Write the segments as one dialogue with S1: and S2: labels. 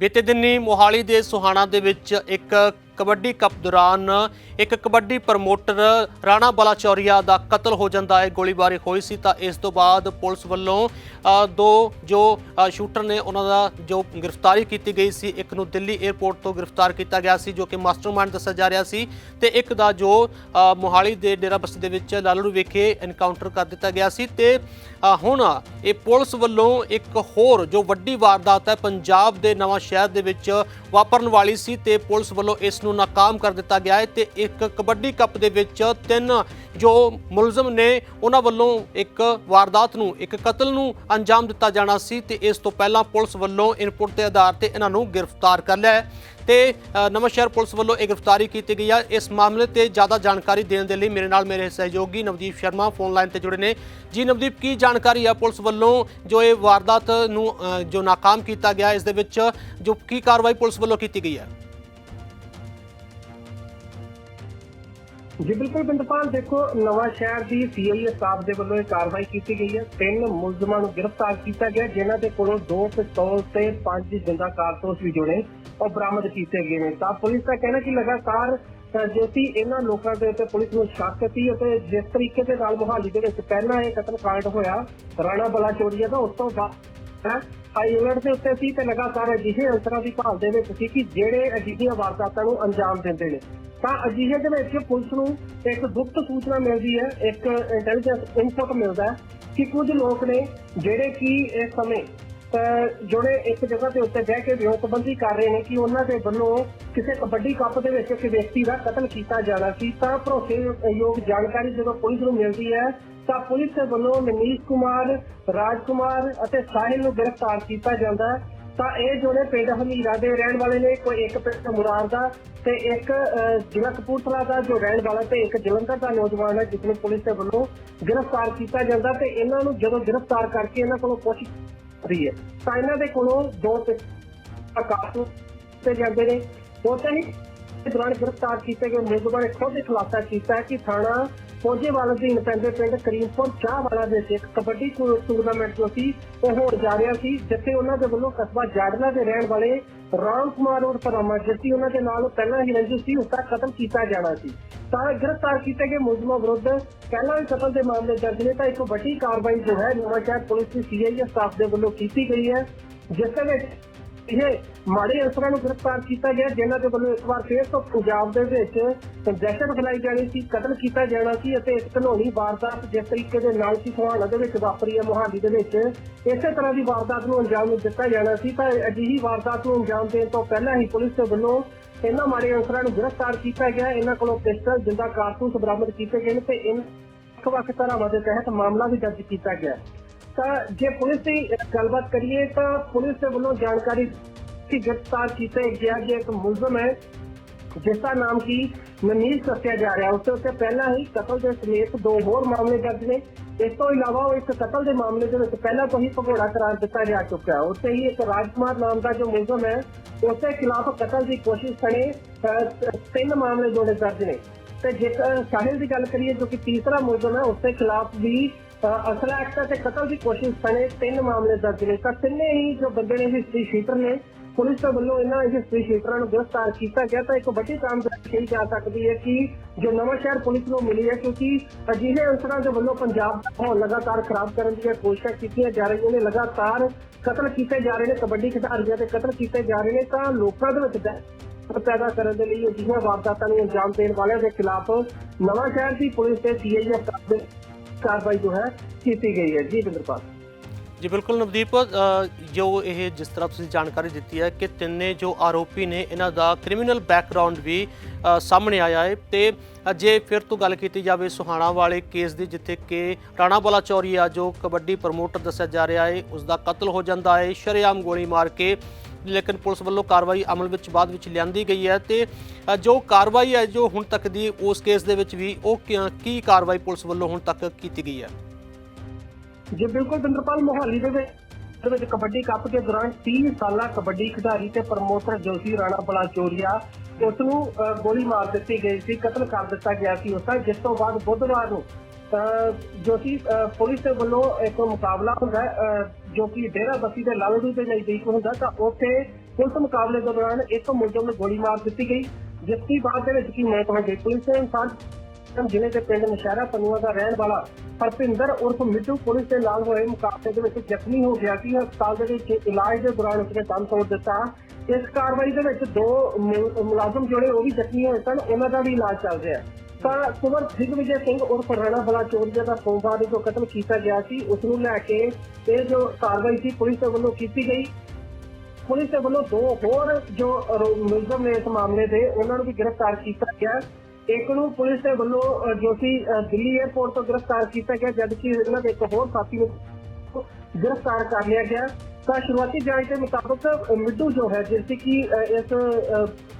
S1: ਬੀਤੇ ਦਿਨੀ ਮੋਹਾਲੀ ਦੇ ਸੁਹਾਣਾ ਦੇ ਵਿੱਚ ਇੱਕ ਕਬੱਡੀ ਕੱਪ ਦੌਰਾਨ ਇੱਕ ਕਬੱਡੀ ਪ੍ਰਮੋਟਰ ਰਾਣਾ ਬਲਾਚੌਰੀਆ ਦਾ ਕਤਲ ਹੋ ਜਾਂਦਾ ਹੈ, ਗੋਲੀਬਾਰੀ ਹੋਈ ਸੀ ਤਾਂ ਇਸ ਤੋਂ ਬਾਅਦ ਪੁਲਿਸ ਵੱਲੋਂ ਦੋ ਜੋ ਸ਼ੂਟਰ ਨੇ ਉਹਨਾਂ ਦਾ ਜੋ ਗ੍ਰਿਫਤਾਰੀ ਕੀਤੀ ਗਈ ਸੀ, ਇੱਕ ਨੂੰ ਦਿੱਲੀ 에ਅਰਪੋਰਟ ਤੋਂ ਗ੍ਰਿਫਤਾਰ ਕੀਤਾ ਗਿਆ ਸੀ, ਜੋ ਕਿ ਮਾਸਟਰਮਾਈਂਡ ਦੱਸਿਆ ਜਾ ਰਿਹਾ ਸੀ ਤੇ ਇੱਕ ਦਾ ਜੋ ਮੋਹਾਲੀ ਦੇ ਡੇਰਾ ਬਸਤੀ ਦੇ ਵਿੱਚ ਲਾਲੜੂ ਵਿਖੇ ਐਨਕਾਊਂਟਰ ਕਰ ਦਿੱਤਾ ਗਿਆ ਸੀ ਤੇ ਹੁਣ ਇਹ ਪੁਲਿਸ ਵੱਲੋਂ ਇੱਕ ਹੋਰ ਜੋ ਵੱਡੀ ਵਾਰਦਾਤ ਹੈ, ਪੰਜਾਬ ਦੇ ਨਵਾਂ ਸ਼ਹਿਰ ਦੇ ਵਿੱਚ ਵਾਪਰਨ ਵਾਲੀ ਸੀ ਤੇ ਪੁਲਿਸ ਵੱਲੋਂ ਇਸ ਨੂੰ ਨਾਕਾਮ ਕਰ ਦਿੱਤਾ ਗਿਆ ਹੈ ਤੇ ਇੱਕ ਕਬੱਡੀ ਕੱਪ ਦੇ ਵਿੱਚ ਤਿੰਨ ਜੋ ਮੁਲਜ਼ਮ ਨੇ ਉਹਨਾਂ ਵੱਲੋਂ ਇੱਕ ਵਾਰਦਾਤ ਨੂੰ, ਇੱਕ ਕਤਲ ਨੂੰ ਅੰਜਾਮ ਦਿੱਤਾ ਜਾਣਾ ਸੀ ਤੇ ਇਸ ਤੋਂ ਪਹਿਲਾਂ ਪੁਲਿਸ ਵੱਲੋਂ ਇਨਪੁਟ ਦੇ ਆਧਾਰ ਤੇ ਇਹਨਾਂ ਨੂੰ ਗ੍ਰਿਫਤਾਰ ਕਰ ਲਿਆ ਹੈ ਤੇ ਨਵਾਂਸ਼ਹਿਰ ਪੁਲਿਸ ਵੱਲੋਂ ਇਹ ਗ੍ਰਿਫਤਾਰੀ ਕੀਤੀ ਗਈ ਹੈ ਇਸ ਮਾਮਲੇ ਤੇ ਜ਼ਿਆਦਾ ਜਾਣਕਾਰੀ ਦੇਣ ਦੇ ਲਈ ਮੇਰੇ ਨਾਲ ਮੇਰੇ ਸਹਿਯੋਗੀ ਨਵਦੀਪ ਸ਼ਰਮਾ ਫੋਨ ਲਾਈਨ ਤੇ ਜੁੜੇ ਨੇ। ਜੀ ਨਵਦੀਪ, ਕੀ ਜਾਣਕਾਰੀ ਹੈ ਪੁਲਿਸ ਵੱਲੋਂ ਜੋ ਇਹ ਵਾਰਦਾਤ ਨੂੰ ਜੋ ਨਾਕਾਮ ਕੀਤਾ ਗਿਆ, ਇਸ ਦੇ ਵਿੱਚ ਜੋ ਕੀ ਕਾਰਵਾਈ ਪੁਲਿਸ ਵੱਲੋਂ ਕੀਤੀ ਗਈ ਹੈ?
S2: ਜੀ ਬਿਲਕੁਲ ਬਿੰਦਪਾਲ, ਦੇਖੋ, ਨਵਾਂ ਸ਼ਹਿਰ ਦੀ ਸੀਆਈਏ ਸਟਾਫ ਦੇ ਵੱਲੋਂ ਇਹ ਕਾਰਵਾਈ ਕੀਤੀ ਗਈ ਹੈ। ਤਿੰਨ ਮੁਲਜ਼ਮਾਂ ਨੂੰ ਗ੍ਰਿਫਤਾਰ ਕੀਤਾ ਗਿਆ, ਜਿਨ੍ਹਾਂ ਦੇ ਕੋਲੋਂ ਦੋ ਪਿਸਤੌਲ ਤੇ ਪੰਜ ਜਿੰਦਾ ਕਾਰਤੂਸ ਵੀ ਜੁੜੇ ਉਹ ਬਰਾਮਦ ਕੀਤੇ ਗਏ ਨੇ। ਤਾਂ ਪੁਲਿਸ ਦਾ ਕਹਿਣਾ ਕਿ ਲਗਾਤਾਰ ਜੋ ਕਿ ਇਹਨਾਂ ਲੋਕਾਂ ਦੇ ਉੱਤੇ ਪੁਲਿਸ ਨੂੰ ਸ਼ੱਕ ਸੀ ਅਤੇ ਜਿਸ ਤਰੀਕੇ ਦੇ ਨਾਲ ਮੁਹਾਲੀ ਦੇ ਵਿੱਚ ਪਹਿਲਾਂ ਇਹ ਕਤਲ ਕਾਂਡ ਹੋਇਆ, ਰਾਣਾ ਬਲਾ ਬਲਾਚੋਰੀਆ ਦਾ, ਉਸ ਤੋਂ ਬਾਅਦ ਹਾਈ ਅਲਰਟ ਦੇ ਉੱਤੇ ਸੀ ਤੇ ਲਗਾਤਾਰ ਅਜਿਹੇ ਅੰਸਰਾਂ ਦੀ ਭਾਲ ਦੇ ਵਿੱਚ ਸੀ ਕਿ ਜਿਹੜੇ ਅਜਿਹੀਆਂ ਵਾਰਦਾਤਾਂ ਨੂੰ ਅੰਜਾਮ ਦਿੰਦੇ ਨੇ। ਤਾਂ ਅਜਿਹੇ ਦੇ ਵਿੱਚ ਪੁਲਿਸ ਨੂੰ ਇੱਕ ਗੁਪਤ ਸੂਚਨਾ ਮਿਲਦੀ ਹੈ ਇੱਕ ਇੰਟੈਲੀਜੈਂਸ ਇਨਪੁਟ ਮਿਲਦਾ ਹੈ ਕਿ ਕੁਝ ਲੋਕ ਨੇ ਜਿਹੜੇ ਕਿ ਇਸ ਸਮੇਂ ਅਹ, ਜੁੜੇ ਇੱਕ ਜਗ੍ਹਾ ਦੇ ਉੱਤੇ ਬਹਿ ਕੇ ਵਿਉਂਤਬੰਦੀ ਕਰ ਰਹੇ ਨੇ ਕਿ ਉਹਨਾਂ ਦੇ ਵੱਲੋਂ ਕਿਸੇ ਕਬੱਡੀ ਕੱਪ ਦੇ ਵਿੱਚ ਇੱਕ ਵਿਅਕਤੀ ਦਾ ਕਤਲ ਕੀਤਾ ਜਾਣਾ ਸੀ। ਤਾਂ ਭਰੋਸੇਯੋਗ ਜਾਣਕਾਰੀ ਜਦੋਂ ਪੁਲਿਸ ਨੂੰ ਮਿਲਦੀ ਹੈ ਤਾਂ ਪੁਲਿਸ ਦੇ ਵੱਲੋਂ ਮਨੀਸ਼ ਕੁਮਾਰ ਰਾਜ ਕੁਮਾਰ ਅਤੇ ਸਾਹਿਲ ਨੂੰ ਗ੍ਰਿਫਤਾਰ ਕੀਤਾ ਜਾਂਦਾ ਹੈ। ਤਾਂ ਇਹ ਜੋ ਨੇ ਪਿੰਡ ਹਮੀਰਾ ਦੇ ਰਹਿਣ ਵਾਲੇ ਨੇ ਕੋਈ ਇੱਕ ਪਿੰਡ ਮੁਰਾਰ ਦਾ ਤੇ ਇੱਕ ਅਹ, ਜ਼ਿਲ੍ਹਾ ਕਪੂਰਥਲਾ ਦਾ ਜੋ ਰਹਿਣ ਵਾਲਾ ਤੇ ਇੱਕ ਜਲੰਧਰ ਦਾ ਨੌਜਵਾਨ ਹੈ ਜਿਸ ਨੂੰ ਪੁਲਿਸ ਦੇ ਵੱਲੋਂ ਗ੍ਰਿਫਤਾਰ ਕੀਤਾ ਜਾਂਦਾ ਤੇ ਇਹਨਾਂ ਨੂੰ ਜਦੋਂ ਗ੍ਰਿਫਤਾਰ ਕਰਕੇ ਇਹਨਾਂ ਕੋਲੋਂ ਪੁੱਛ ਰਹੀ ਹੈ ਤਾਂ ਇਹਨਾਂ ਦੇ ਕੋਲੋਂ ਦੋ ਕਾਰਤੂਸ ਤੇ ਜਾਂਦੇ ਨੇ। ਉਸੇ ਹੀ ਦੌਰਾਨ ਗ੍ਰਿਫਤਾਰ ਕੀਤੇ ਗਏ ਉਮੀਦਵਾਰ ਨੇ ਖੁਦ ਖੁਲਾਸਾ ਕੀਤਾ ਹੈ ਕਿ ਥਾਣਾ ਪੋਜੇਵਾਲ ਦੇ ਪੈਂਦੇ ਪਿੰਡ ਕਰੀਮਪੁਰ ਚਾਹ ਦੇ ਵਿੱਚ ਕਬੱਡੀ ਟੂਰਨਾਮੈਂਟ ਜੋ ਸੀ, ਉਹ ਹੋਣ ਜਾ ਰਿਹਾ ਸੀ, ਜਿੱਥੇ ਉਹਨਾਂ ਦੇ ਵੱਲੋਂ ਕਸਬਾ ਜਾੜਨਾ ਦੇ ਰਹਿਣ ਵਾਲੇ ਰਾਮ ਕੁਮਾਰ ਔਰ ਪਰਮਾ ਜਿੱਤੀ ਉਹਨਾਂ ਦੇ ਨਾਲ ਪਹਿਲਾਂ ਹੀ ਰੰਜਿਸ਼ ਸੀ ਉਸ ਦਾ ਕਤਲ ਕੀਤਾ ਜਾਣਾ ਸੀ। ਤਾਂ ਗ੍ਰਿਫਤਾਰ ਕੀਤੇ ਗਏ ਮੁਲਜ਼ਮਾਂ ਵਿਰੁੱਧ ਪਹਿਲਾਂ ਵੀ ਕਤਲ ਦੇ ਮਾਮਲੇ ਦਰਜ ਨੇ, ਤਾਂ ਇੱਕ ਵੱਡੀ ਕਾਰਵਾਈ ਜੋ ਹੈ ਨਵਾਂ ਸ਼ਹਿਰ ਪੁਲਿਸ ਦੀ ਸੀਆਈਏ ਸਟਾਫ ਦੇ ਵੱਲੋਂ ਕੀਤੀ ਗਈ ਹੈ, ਜਿਸ ਦੇ ਵਿੱਚ ਇਹ ਮਾੜੇ ਅਨਸਰਾਂ ਨੂੰ ਗ੍ਰਿਫਤਾਰ ਕੀਤਾ ਗਿਆ, ਜਿਨ੍ਹਾਂ ਦੇ ਵੱਲੋਂ ਇੱਕ ਵਾਰ ਫੇਰ ਤੋਂ ਪੰਜਾਬ ਦੇ ਵਿੱਚ ਦਹਿਸ਼ਤ ਫੈਲਾਈ ਜਾਣੀ ਸੀ, ਕਤਲ ਕੀਤਾ ਜਾਣਾ ਸੀ ਅਤੇ ਇੱਕ ਘਨੌਣੀ ਵਾਰਦਾਤ ਜਿਸ ਤਰੀਕੇ ਦੇ ਨਾਲ ਸੀ ਸੁਹਾਣਾ ਦੇ ਵਿੱਚ ਵਾਪਰੀ ਹੈ, ਮੋਹਾਲੀ ਦੇ ਵਿੱਚ। ਇਸੇ ਤਰ੍ਹਾਂ ਦੀ ਵਾਰਦਾਤ ਨੂੰ ਅੰਜਾਮ ਦਿੱਤਾ ਜਾਣਾ ਸੀ ਤਾਂ ਅਜਿਹੀ ਵਾਰਦਾਤ ਨੂੰ ਅੰਜਾਮ ਦੇਣ ਤੋਂ ਪਹਿਲਾਂ ਹੀ ਪੁਲਿਸ ਦੇ ਵੱਲੋਂ ਇਹਨਾਂ ਮਾੜੇ ਅਨਸਰਾਂ ਨੂੰ ਗ੍ਰਿਫਤਾਰ ਕੀਤਾ ਗਿਆ। ਇਹਨਾਂ ਕੋਲੋਂ ਪਿਸਟਲ, ਜਿੰਦਾ ਕਾਰਤੂਸ ਬਰਾਮਦ ਕੀਤੇ ਗਏ ਨੇ ਤੇ ਇਹਨਾਂ ਵੱਖ-ਵੱਖ ਧਾਰਾਵਾਂ ਦੇ ਤਹਿਤ ਮਾਮਲਾ ਵੀ ਦਰਜ ਕੀਤਾ ਗਿਆ। ਹੈ। ਤਾਂ ਜੇ ਪੁਲਿਸ ਦੀ ਗੱਲਬਾਤ ਕਰੀਏ ਤਾਂ ਪੁਲਿਸ ਦੇ ਵੱਲੋਂ ਜਾਣਕਾਰੀ ਕਿ ਗ੍ਰਿਫਤਾਰ ਕੀਤਾ ਗਿਆ ਜੇ ਇੱਕ ਮੁਲਜ਼ਮ ਹੈ ਜਿਸ ਦਾ ਨਾਮ ਕੀ ਮਨੀਸ਼ ਦੱਸਿਆ ਜਾ ਰਿਹਾ ਉਸ ਦੇ ਉੱਤੇ ਪਹਿਲਾਂ ਹੀ ਕਤਲ ਦੇ ਸਮੇਤ ਦੋ ਹੋਰ ਮਾਮਲੇ ਦਰਜ ਨੇ ਇਸ ਤੋਂ ਇਲਾਵਾ ਉਹ ਇੱਕ ਕਤਲ ਦੇ ਮਾਮਲੇ ਦੇ ਵਿੱਚ ਪਹਿਲਾਂ ਤੋਂ ਹੀ ਭਗੌੜਾ ਕਰਾਰ ਦਿੱਤਾ ਜਾ ਚੁੱਕਾ ਹੈ ਉੱਥੇ ਹੀ ਇੱਕ ਰਾਜਕੁਮਾਰ ਨਾਮ ਦਾ ਜੋ ਮੁਲਜ਼ਮ ਹੈ ਉਸੇ ਖਿਲਾਫ ਕਤਲ ਦੀ ਕੋਸ਼ਿਸ਼ ਸਣੇ ਅਹ, ਤਿੰਨ ਮਾਮਲੇ ਜੋੜੇ ਦਰਜ ਨੇ ਤੇ ਜੇਕਰ ਸਾਹਿਲ ਦੀ ਗੱਲ ਕਰੀਏ ਜੋ ਕਿ ਤੀਸਰਾ ਮੁਲਜ਼ਮ ਹੈ, ਉਸਦੇ ਖਿਲਾਫ ਵੀ ਅਸਲਾ ਐਕਟ ਤੇ ਕਤਲ ਦੀ ਕੋਸ਼ਿਸ਼ ਸਣੇ ਤਿੰਨ ਮਾਮਲੇ ਦਰਜ ਨੇ। ਤਾਂ ਤਿੰਨੇ ਹੀ ਜੋ ਬੰਦੇ ਨੇ ਹਿਸਟਰੀ ਸ਼ੀਟਰ ਨੇ। ਪੁਲਿਸ ਦੇ ਵੱਲੋਂ ਇਹਨਾਂ ਹਿਸਟਰੀ ਸ਼ੀਟਰਾਂ ਨੂੰ ਗ੍ਰਿਫਤਾਰ ਕੀਤਾ ਗਿਆ। ਤਾਂ ਇੱਕ ਵੱਡੀ ਕਾਮਯਾਬੀ ਕਹੀ ਜਾ ਸਕਦੀ ਹੈ ਕਿ ਜੋ ਨਵਾਂ ਸ਼ਹਿਰ ਪੁਲਿਸ ਨੂੰ ਮਿਲੀ ਹੈ, ਕਿਉਂਕਿ ਅਜਿਹੇ ਅਨਸਰਾਂ ਦੇ ਵੱਲੋਂ ਪੰਜਾਬ ਦਾ ਮਾਹੌਲ ਲਗਾਤਾਰ ਖਰਾਬ ਕਰਨ ਦੀਆਂ ਕੋਸ਼ਿਸ਼ਾਂ ਕੀਤੀਆਂ ਜਾ ਰਹੀਆਂ ਨੇ। ਲਗਾਤਾਰ ਕਤਲ ਕੀਤੇ ਜਾ ਰਹੇ ਨੇ, ਕਬੱਡੀ ਖਿਡਾਰੀਆਂ ਦੇ ਕਤਲ ਕੀਤੇ ਜਾ ਰਹੇ ਨੇ। ਤਾਂ ਲੋਕਾਂ ਦੇ ਵਿੱਚ ਪੈਦਾ ਕਰਨ ਦੇ ਲਈ ਅਜਿਹੀਆਂ ਵਾਰਦਾਤਾਂ ਨੂੰ ਅੰਜਾਮ ਦੇਣ ਵਾਲਿਆਂ ਦੇ ਖਿਲਾਫ ਨਵਾਂ ਸ਼ਹਿਰ ਦੀ ਪੁਲਿਸ ਤੇ ਸੀਆਈਐਫ ਦੇ ਕਾਰਵਾਈ ਜੋ ਹੈ ਕੀਤੀ ਗਈ ਹੈ। ਜੀ, ਬਿੰਦਰਪਾਲ।
S1: ਜੀ, ਬਿਲਕੁਲ ਨਵਦੀਪ ਜੋ ਇਹ ਜਿਸ ਤਰ੍ਹਾਂ ਤੁਸੀਂ ਜਾਣਕਾਰੀ ਦਿੱਤੀ ਹੈ ਕਿ ਤਿੰਨੇ ਜੋ ਆਰੋਪੀ ਨੇ, ਇਹਨਾਂ ਦਾ ਕ੍ਰਿਮੀਨਲ ਬੈਕਗ੍ਰਾਉਂਡ ਵੀ ਸਾਹਮਣੇ ਆਇਆ ਹੈ ਤੇ ਜੇ ਫਿਰ ਤੋਂ ਗੱਲ ਕੀਤੀ ਜਾਵੇ ਸੁਹਾਣਾ ਵਾਲੇ ਕੇਸ ਦੀ, ਜਿੱਥੇ ਕਿ ਰਾਣਾ ਬਲਾਚੌਰੀਆ ਜੋ ਕਬੱਡੀ ਪ੍ਰਮੋਟਰ ਦੱਸਿਆ ਜਾ ਰਿਹਾ ਹੈ ਉਸ ਦਾ ਕਤਲ ਹੋ ਜਾਂਦਾ ਹੈ, ਸ਼ਰੇਆਮ ਗੋਲੀ ਮਾਰ ਕੇ ਲੇਕਿਨ ਪੁਲਿਸ ਵੱਲੋਂ ਕਾਰਵਾਈ ਅਮਲ ਵਿੱਚ ਬਾਅਦ ਵਿੱਚ ਲਿਆਂਦੀ ਗਈ ਹੈ ਤੇ ਜੋ ਕਾਰਵਾਈ ਹੈ ਜੋ ਹੁਣ ਤੱਕ ਦੀ ਉਸ ਕੇਸ ਦੇ ਵਿੱਚ ਵੀ ਉਹ ਕੀ- ਕਾਰਵਾਈ ਪੁਲਿਸ ਵੱਲੋਂ ਹੁਣ ਤੱਕ ਕੀਤੀ ਗਈ ਹੈ?
S2: ਜੀ ਬਿਲਕੁਲ ਬਿੰਦਰਪਾਲ ਮੋਹਾਲੀ ਦੇ ਵਿੱਚ ਕਬੱਡੀ ਕੱਪ ਦੇ ਦੌਰਾਨ 30 ਸਾਲਾ ਕਬੱਡੀ ਖਿਡਾਰੀ ਤੇ ਪ੍ਰਮੋਟਰ ਜੋਸੀ ਰਾਣਾ ਬਲਾਚੋਰੀਆ ਉਸ ਨੂੰ ਗੋਲੀ ਮਾਰ ਦਿੱਤੀ ਗਈ ਸੀ ਕਤਲ ਕਰ ਦਿੱਤਾ ਗਿਆ ਸੀ ਉਸ ਦਾ। ਜਿਸ ਤੋਂ ਬਾਅਦ ਬੁੱਧਵਾਰ ਨੂੰ ਅਹ, ਜੋਸੀ ਪੁਲਿਸ ਦੇ ਵੱਲੋਂ ਇੱਕ ਮੁਕਾਬਲਾ ਹੁੰਦਾ ਅਹ, ਜੋ ਕਿ ਡੇਰਾ ਬੱਸੀ ਦੇ ਲਾਲੜੂ ਦੇ ਨਜ਼ਦੀਕ ਹੁੰਦਾ ਤਾਂ ਉੱਥੇ ਪੁਲਿਸ ਮੁਕਾਬਲੇ ਦੇ ਦੌਰਾਨ ਇੱਕ ਮੁਲਜ਼ਮ ਨੂੰ ਗੋਲੀ ਮਾਰ ਦਿੱਤੀ ਗਈ, ਜਿਸ ਦੀ ਬਾਅਦ ਦੇ ਵਿੱਚ ਕੀ ਮੌਤ ਹੋ ਗਈ। ਪੁਲਿਸ ਨੇ ਇਨਸਾਨ ਜ਼ਿਲ੍ਹੇ ਦੇ ਪਿੰਡ ਨਸ਼ਹਿਰਾ ਪਨੂਆ ਦਾ ਰਹਿਣ ਵਾਲਾ ਹਰਪਿੰਦਰ ਉਰਫ ਮਿੱਟੂ ਪੁਲਿਸ ਦੇ ਨਾਲ ਹੋਏ ਮੁਕਾਬਲੇ ਦੇ ਵਿੱਚ ਜ਼ਖਮੀ ਹੋ ਗਿਆ ਸੀ। ਹਸਪਤਾਲ ਦੇ ਵਿੱਚ ਇਲਾਜ ਦੇ ਦੌਰਾਨ ਉਸਨੇ ਦਮ ਤੋੜ ਦਿੱਤਾ। ਇਸ ਕਾਰਵਾਈ ਦੇ ਵਿੱਚ ਦੋ ਮੁਲਾਜ਼ਮ ਜਿਹੜੇ ਉਹ ਵੀ ਜ਼ਖਮੀ ਹੋਏ ਸਨ, ਉਹਨਾਂ ਦਾ ਵੀ ਇਲਾਜ ਚੱਲ ਰਿਹਾ। ਹੈ ਤਾਂ ਕੁਮਰ ਦਿਗਵਿਜੇ ਸਿੰਘ ਉਰਫ ਰਾਣਾ ਬਲਾ ਚੋਰੀਆ ਦਾ ਸੋਮਵਾਰ ਨੂੰ ਕਤਲ ਕੀਤਾ ਗਿਆ ਸੀ, ਉਸ ਨੂੰ ਲੈ ਕੇ ਇਹ ਜੋ ਕਾਰਵਾਈ ਸੀ ਪੁਲਿਸ ਵੱਲੋਂ ਕੀਤੀ ਗਈ। ਪੁਲਿਸ ਦੇ ਵੱਲੋਂ ਦੋ ਹੋਰ ਜੋ ਮੁਲਜ਼ਮ ਨੇ ਇਸ ਮਾਮਲੇ ਦੇ ਉਹਨਾਂ ਨੂੰ ਵੀ ਗ੍ਰਿਫਤਾਰ ਕੀਤਾ ਗਿਆ। ਇੱਕ ਨੂੰ ਪੁਲਿਸ ਦੇ ਵੱਲੋਂ ਜੋ ਕਿ ਦਿੱਲੀ 에ਅਰਪੋਰਟ ਤੋਂ ਗ੍ਰਿਫਤਾਰ ਕੀਤਾ ਗਿਆ, ਜਦਕਿ ਇਹਨਾਂ ਦੇ ਇੱਕ ਹੋਰ ਸਾਥੀ ਨੂੰ ਗ੍ਰਿਫਤਾਰ ਕਰ ਲਿਆ ਗਿਆ। ਤਾਂ ਸ਼ੁਰੂਆਤੀ ਜਾਂਚ ਦੇ ਮੁਤਾਬਕ ਮਿੱਡੂ ਜੋ ਹੈ ਜਿਸ ਦੀ ਕਿ ਇਸ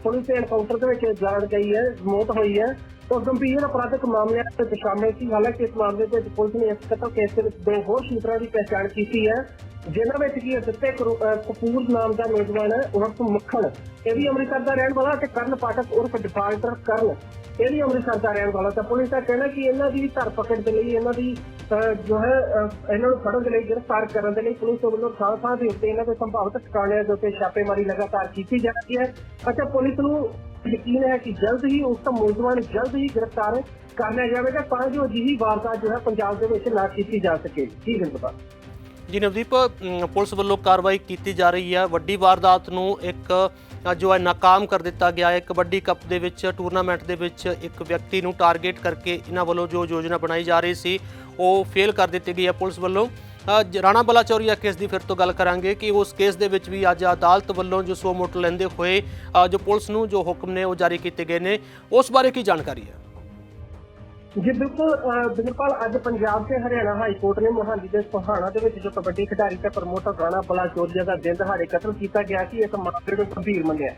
S2: ਪੁਲਿਸ ਦੇ ਐਨਕਾਊਂਟਰ ਦੇ ਵਿੱਚ ਜਾਣ ਗਈ ਹੈ, ਮੌਤ ਹੋਈ ਹੈ ਉਹ ਗੰਭੀਰ ਅਪਰਾਧਿਕ ਮਾਮਲਿਆਂ ਵਿੱਚ ਸ਼ਾਮਲ ਸੀ। ਹਾਲਾਂਕਿ ਇਸ ਮਾਮਲੇ ਦੇ ਵਿੱਚ ਪੁਲਿਸ ਨੇ ਇਸ ਕਤਲ ਕੇਸ ਦੇ ਵਿੱਚ ਦੋ ਹੋਰ ਸ਼ੂਟਰਾਂ ਦੀ ਪਛਾਣ ਕੀਤੀ ਹੈ। ਜਿਨ੍ਹਾਂ ਵਿੱਚ ਕੀ ਦਿੱਤੇ ਕਪੂਰ ਨਾਮ ਦਾ ਨੌਜਵਾਨ ਹੈ, ਉਰਫ ਮੱਖਣ। ਇਹ ਵੀ ਅੰਮ੍ਰਿਤਸਰ ਦਾ ਰਹਿਣ ਵਾਲਾ ਤੇ ਕਰਨ ਪਾਠਕ ਉਰਫ ਡਿਫਾਲਟਰ ਕਰਨ। ਇਹ ਵੀ ਅੰਮ੍ਰਿਤਸਰ ਦਾ ਰਹਿਣ ਵਾਲਾ। ਤਾਂ ਪੁਲਿਸ ਦਾ ਕਹਿਣਾ ਕਿ ਇਹਨਾਂ ਦੀ ਧਰਪਕੜ ਦੇ ਲਈ, ਇਹਨਾਂ ਦੀ ਜੋ ਹੈ ਇਹਨਾਂ ਨੂੰ ਫੜਨ ਦੇ ਲਈ, ਗ੍ਰਿਫਤਾਰ ਕਰਨ ਦੇ ਲਈ ਪੁਲਿਸ ਵੱਲੋਂ ਥਾਂ ਥਾਂ ਦੇ ਉੱਤੇ ਇਹਨਾਂ ਦੇ ਸੰਭਾਵਿਤ ਟਿਕਾਣਿਆਂ ਦੇ ਉੱਤੇ ਛਾਪੇਮਾਰੀ ਲਗਾਤਾਰ ਕੀਤੀ ਜਾ ਰਹੀ ਹੈ। ਅਤੇ ਪੁਲਿਸ ਨੂੰ ਯਕੀਨ ਹੈ ਕਿ ਜਲਦ ਹੀ ਉਸ ਦਾ ਮੁਲਜ਼ਮਾਂ ਨੂੰ ਜਲਦ ਹੀ ਗ੍ਰਿਫਤਾਰ ਕਰ ਲਿਆ ਜਾਵੇਗਾ, ਤਾਂ ਜੋ ਅਜਿਹੀ ਵਾਰਦਾਤ ਜੋ ਹੈ ਪੰਜਾਬ ਦੇ ਵਿੱਚ ਨਾ ਕੀਤੀ ਜਾ ਸਕੇ। ਜੀ ਬਿਲਕੁਲ
S1: ਜੀ ਨਵਦੀਪ ਪੁਲਿਸ ਵੱਲੋਂ ਕਾਰਵਾਈ ਕੀਤੀ ਜਾ ਰਹੀ ਹੈ। ਵੱਡੀ ਵਾਰਦਾਤ ਨੂੰ ਇੱਕ ਜੋ ਹੈ, ਨਾਕਾਮ ਕਰ ਦਿੱਤਾ ਗਿਆ ਹੈ। ਕਬੱਡੀ ਕੱਪ ਦੇ ਵਿੱਚ, ਟੂਰਨਾਮੈਂਟ ਦੇ ਵਿੱਚ ਇੱਕ ਵਿਅਕਤੀ ਨੂੰ ਟਾਰਗੇਟ ਕਰਕੇ ਇਹਨਾਂ ਵੱਲੋਂ ਜੋ ਯੋਜਨਾ ਬਣਾਈ ਜਾ ਰਹੀ ਸੀ, ਉਹ ਫੇਲ ਕਰ ਦਿੱਤੀ ਗਈ ਹੈ ਪੁਲਿਸ ਵੱਲੋਂ। ਰਾਣਾ ਬਲਾਚੌਰੀਆ ਕੇਸ ਦੀ ਫਿਰ ਤੋਂ ਗੱਲ ਕਰਾਂਗੇ ਕਿ ਉਸ ਕੇਸ ਦੇ ਵਿੱਚ ਵੀ ਅੱਜ ਅਦਾਲਤ ਵੱਲੋਂ ਜੋ ਸੋ ਮੋਟੋ ਲੈਂਦੇ ਹੋਏ ਜੋ ਪੁਲਿਸ ਨੂੰ ਜੋ ਹੁਕਮ ਨੇ ਉਹ ਜਾਰੀ ਕੀਤੇ ਗਏ ਨੇ। ਉਸ ਬਾਰੇ ਕੀ ਜਾਣਕਾਰੀ ਹੈ?
S2: ਜੀ, ਬਿਲਕੁਲ ਅਹ ਬਿਲਕੁਲ, ਅੱਜ ਪੰਜਾਬ ਤੇ ਹਰਿਆਣਾ ਹਾਈ ਕੋਰਟ ਨੇ ਮੋਹਾਲੀ ਦੇ ਸੋਹਾਣਾ ਦੇ ਵਿੱਚ ਜੋ ਕਬੱਡੀ ਖਿਡਾਰੀ ਤੇ ਪ੍ਰਮੋਟਰ ਰਾਣਾ ਬਲਾਚੋਰੀਆ ਦਾ ਦਿਨ ਦਿਹਾੜੇ ਕਤਲ ਕੀਤਾ ਗਿਆ ਸੀ, ਇਸ ਮਾਮਲੇ ਨੂੰ ਗੰਭੀਰ ਮੰਨਿਆ।